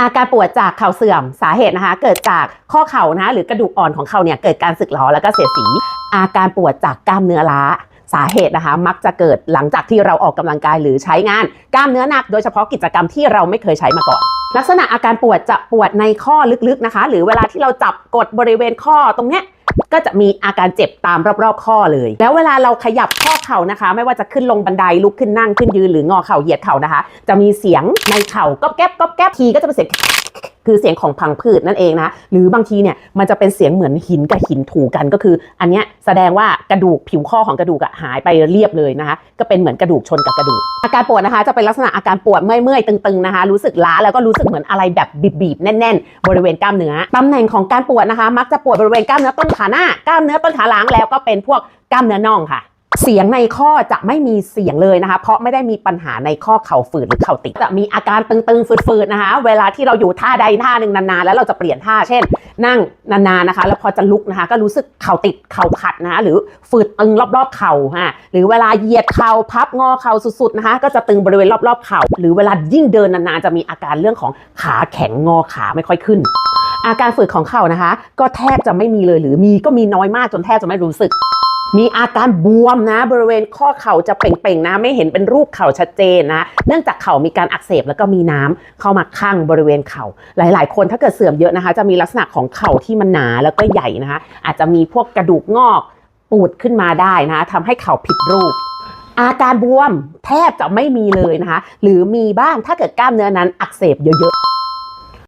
อาการปวดจากเข่าเสื่อมสาเหตุนะคะ เกิดจากข้อเข่านะหรือกระดูกอ่อนของเข่าเนี่ยเกิดการสึกหรอแล้วก็เสียสี อาการปวดจากกล้ามเนื้อล้าสาเหตุนะคะ มักจะเกิดหลังจากที่เราออกกำลังกายหรือใช้งานกล้ามเนื้อหนัก โดยเฉพาะกิจกรรมที่เราไม่เคยใช้มาก่อน ลักษณะอาการปวดจะปวดในข้อลึกๆนะคะ หรือเวลาที่เราจับกดบริเวณข้อตรงเนี้ย ก็จะมีอาการเจ็บตามรอบๆ ข้อเลย แล้วเวลาเราขยับข้อเข่านะคะ ไม่ว่าจะขึ้นลงบันไดลุกขึ้นนั่งขึ้นยืนหรือ งอเข่าเหยียดเข่านะคะ จะมีเสียงในเข่าก๊อบแก๊บก๊อบแก๊บทีก็จะเป็นเสียง คือเสียงของพังพืชนั่นเองนะ หรือบางทีเนี่ยมันจะเป็นเสียงเหมือนหินกับหินถูกันก็คือ อันเนี้ยแสดงว่ากระดูกผิวข้อของกระดูกอะหายไปเรียบเลยนะคะ ก็เป็นเหมือนกระดูกชนกับกระดูก อาการปวดนะคะจะเป็นลักษณะอาการปวดเมื่อยๆตึงๆนะคะ รู้สึกล้าแล้วก็รู้สึกเหมือนอะไรแบบบีบๆแน่น ๆ บริเวณกล้ามเนื้อตำแหน่งของการปวดนะคะ มักจะปวดบริเวณกล้ามเนื้อต้นขาหน้ากล้ามเนื้อต้นขาหลังแล้วก็เป็นพวกกล้ามเนื้อน่องค่ะ เสียงในข้อจะไม่มีเสียงเลยนะคะ เพราะไม่ได้มีปัญหาในข้อเข่าฝืดหรือเข่าติดจะมีอาการตึงๆฝืดๆนะคะ เวลาที่เราอยู่ท่าใดท่าหนึ่งนานๆ แล้วเราจะเปลี่ยนท่าเช่น นั่งนานๆนะคะ แล้วพอจะลุกนะคะ ก็รู้สึกเข่าติดเข่าขัดนะคะหรือฝืดตึงรอบๆเข่าฮะหรือเวลาเหยียดเข่าพับงอเข่าสุดๆนะคะ ก็จะตึงบริเวณรอบๆเข่าหรือเวลายิ่งเดินนานๆจะมีอาการเรื่องของขาแข็งงอขาไม่ค่อยขึ้นอาการฝืดของเข่านะคะ ก็แทบจะไม่มีเลยหรือมีก็มีน้อยมากจนแทบจะไม่รู้สึก มีอาการบวมนะ บริเวณข้อเข่าจะเป่งๆนะ ไม่เห็นเป็นรูปเข่าชัดเจนนะ เนื่องจากเข่ามีการอักเสบแล้วก็มีน้ำเข้ามาข้างบริเวณเข่า หลาย ๆ คนถ้าเกิดเสื่อมเยอะนะคะ จะมีลักษณะของเข่าที่มันหนาแล้วก็ใหญ่นะคะ อาจจะมีพวกกระดูกงอกปูดขึ้นมาได้นะคะทำให้เข่าผิดรูปอาการบวมแทบจะไม่มีเลยนะคะ หรือมีบ้างถ้าเกิดกล้ามเนื้อนั้นอักเสบเยอะๆ